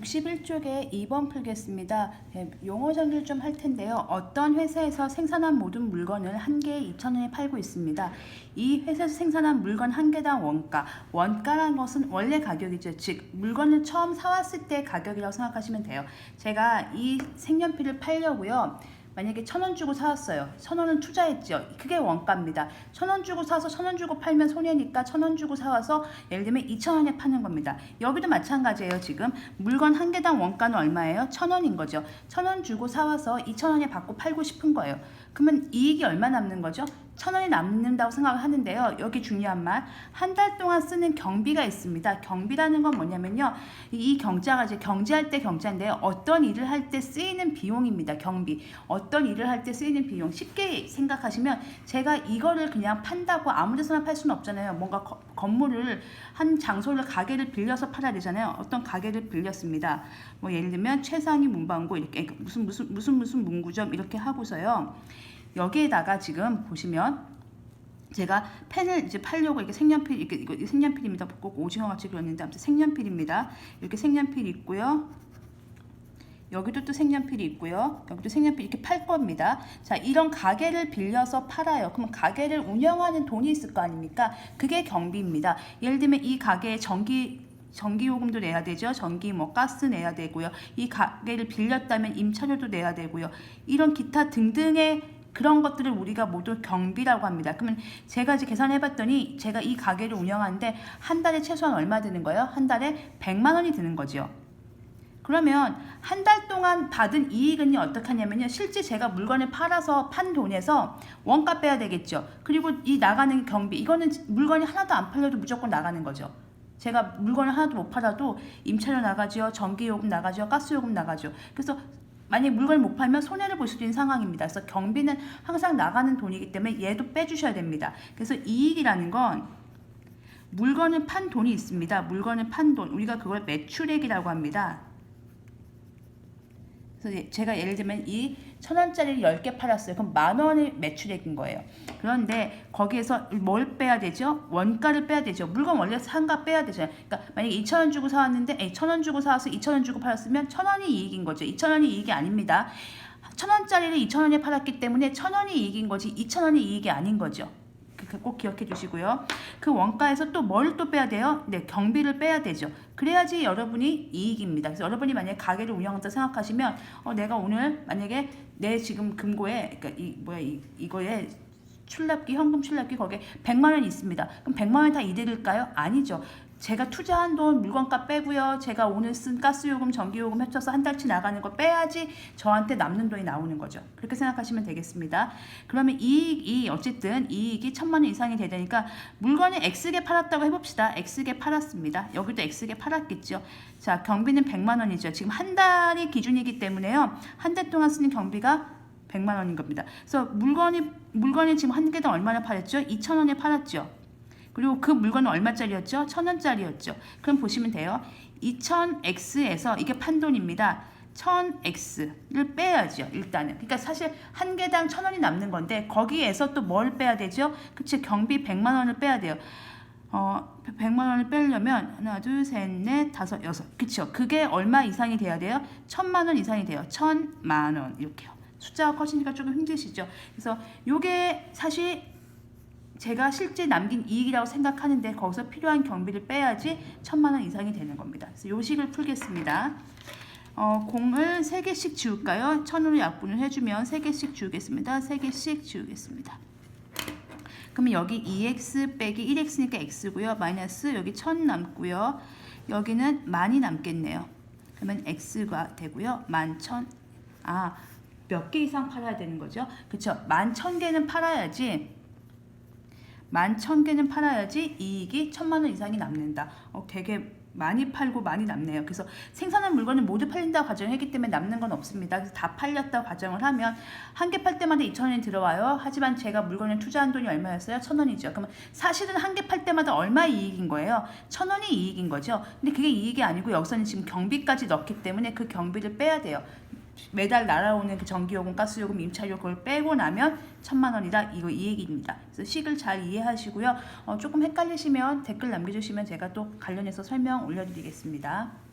61쪽에 2번 풀겠습니다. 네, 용어 정리를 좀 할 텐데요. 어떤 회사에서 생산한 모든 물건을 한 개에 2,000원에 팔고 있습니다. 이 회사에서 생산한 물건 한 개당 원가. 원가란 것은 원래 가격이죠. 즉 물건을 처음 사왔을 때 가격이라고 생각하시면 돼요. 제가 이 색연필을 팔려고요. 만약에 천 원 주고 사왔어요. 천 원은 투자했죠. 그게 원가입니다. 천 원 주고 사서 천 원 주고 팔면 손해니까 천 원 주고 사와서 예를 들면 이천 원에 파는 겁니다. 여기도 마찬가지예요. 지금 물건 한 개당 원가는 얼마예요? 천 원인 거죠. 천 원 주고 사와서 이천 원에 받고 팔고 싶은 거예요. 그러면 이익이 얼마 남는 거죠? 천 원이 남는다고 생각을 하는데요. 여기 중요한 말, 한 달 동안 쓰는 경비가 있습니다. 경비라는 건 뭐냐면요. 이 경자가 이제 경제할 때 경자인데요. 어떤 일을 할 때 쓰이는 비용입니다. 경비. 어떤 일을 할 때 쓰이는 비용. 쉽게 생각하시면 제가 이거를 그냥 판다고 아무 데서나 팔 수는 없잖아요. 뭔가 거- 건물을 한 장소를 가게를 빌려서 팔아야 되잖아요. 어떤 가게를 빌렸습니다. 뭐 예를 들면 최상위 문방구 이렇게 무슨 무슨 무슨 무슨 문구점 이렇게 하고서요. 여기에다가 지금 보시면 제가 펜을 이제 팔려고 이렇게 색연필 이렇게 이거 색연필입니다. 꼭 오징어 같이 그렸는데 아무튼 색연필입니다. 이렇게 색연필 있고요. 여기도 또 색연필이 있고요. 여기도 색연필 이렇게 팔 겁니다. 자, 이런 가게를 빌려서 팔아요. 그럼 가게를 운영하는 돈이 있을 거 아닙니까? 그게 경비입니다. 예를 들면 이 가게에 전기 전기 요금도 내야 되죠. 전기 뭐 가스 내야 되고요. 이 가게를 빌렸다면 임차료도 내야 되고요. 이런 기타 등등의 그런 것들을 우리가 모두 경비라고 합니다. 그러면 제가 이제 계산해 봤더니 제가 이 가게를 운영하는데 한 달에 최소한 얼마 드는 거예요? 한 달에 100만 원이 드는 거죠. 그러면 한 달 동안 받은 이익은요 어떻게 하냐면요 실제 제가 물건을 팔아서 판 돈에서 원가 빼야 되겠죠 그리고 이 나가는 경비 이거는 물건이 하나도 안 팔려도 무조건 나가는 거죠 제가 물건을 하나도 못 팔아도 임차료 나가죠 전기요금 나가죠 가스요금 나가죠 그래서 만약 물건을 못 팔면 손해를 볼 수도 있는 상황입니다. 그래서 경비는 항상 나가는 돈이기 때문에 얘도 빼주셔야 됩니다. 그래서 이익이라는 건 물건을 판 돈이 있습니다. 물건을 판 돈 우리가 그걸 매출액이라고 합니다 그래서 예- 제가 예를 들면 이 천 원짜리를 10개 팔았어요. 그럼 만 원의 매출액인 거예요. 그런데 거기에서 뭘 빼야 되죠? 원가를 빼야 되죠. 물건 원래 상가 빼야 되죠. 그러니까 만약에 2천 원 주고 사왔는데 천원 주고 사와서 2천 원 주고 팔았으면 천 원이 이익인 거죠. 2천 원이 이익이 아닙니다. 천 원짜리를 2천 원에 팔았기 때문에 천 원이 이익인 거지 2천 원이 이익이 아닌 거죠. 그- 그꼭 기억해 주시고요. 그 원가에서 또 뭘 또 빼야 돼요? 네, 경비를 빼야 되죠. 그래야지 여러분이 이익입니다. 그래서 여러분이 만약에 가게를 운영한다 생각하시면 어, 내가 오늘 만약에 내 지금 금고에 그러니까 이 뭐야 이 이거에 출납기 현금 출납기 거기에 100만 원이 있습니다. 그럼 100만 원이 다 이득일까요? 아니죠. 제가 투자한 돈 물건값 빼고요. 제가 오늘 쓴 가스요금, 전기요금 합쳐서 한 달치 나가는 거 빼야지 저한테 남는 돈이 나오는 거죠. 그렇게 생각하시면 되겠습니다. 그러면 이익이 어쨌든 이익이 천만 원 이상이 되니까 물건이 X개 팔았다고 해봅시다. X개 팔았습니다. 여기도 X개 팔았겠죠. 자 경비는 100만 원이죠. 지금 한 달이 기준이기 때문에요. 한 달 동안 쓰는 경비가 100만 원인 겁니다. 그래서 물건이 물건이 지금 한 개당 얼마나 팔았죠? 2천 원에 팔았죠. 그리고 그 물건은 얼마짜리였죠? 천 원짜리였죠. 그럼 보시면 돼요. 2000x에서 이게 판돈입니다. 1000x를 빼야죠. 일단은. 그러니까 사실 한 개당 천 원이 남는 건데 거기에서 또 뭘 빼야 되죠? 그치 경비 100만 원을 빼야 돼요. 어, 100만 원을 빼려면 하나, 둘, 셋, 넷, 다섯, 여섯. 그쵸? 그게 얼마 이상이 돼야 돼요? 천만 원 이상이 돼요. 천만 원 이렇게요. 숫자가 커지니까 조금 힘드시죠? 그래서 요게 사실 제가 실제 남긴 이익이라고 생각하는데 거기서 필요한 경비를 빼야지 천만 원 이상이 되는 겁니다. 그래서 요식을 풀겠습니다. 어, 공을 세 개씩 지울까요? 천으로 약분을 해주면 세 개씩 지우겠습니다. 세 개씩 지우겠습니다. 그러면 여기 2x 빼기 1x니까 x고요. 마이너스 여기 1000 남고요. 여기는 만이 남겠네요. 그러면 x가 되고요. 만 천. 아, 몇 개 이상 팔아야 되는 거죠? 그쵸? 만 천 개는 팔아야지 만 천 개는 팔아야지 이익이 천만 원 이상이 남는다. 어, 되게 많이 팔고 많이 남네요. 그래서 생산한 물건을 모두 팔린다고 가정했기 때문에 남는 건 없습니다. 그래서 다 팔렸다고 가정을 하면 한 개 팔 때마다 2천 원이 들어와요. 하지만 제가 물건을 투자한 돈이 얼마였어요? 천 원이죠. 그러면 사실은 한 개 팔 때마다 얼마 이익인 거예요? 천 원이 이익인 거죠. 근데 그게 이익이 아니고 여기서는 지금 경비까지 넣기 때문에 그 경비를 빼야 돼요. 매달 날아오는 그 전기요금, 가스요금, 임차료 그걸 빼고 나면 천만 원이다. 이거 이익입니다. 그래서 식을 잘 이해하시고요. 어, 조금 헷갈리시면 댓글 남겨주시면 제가 또 관련해서 설명 올려드리겠습니다.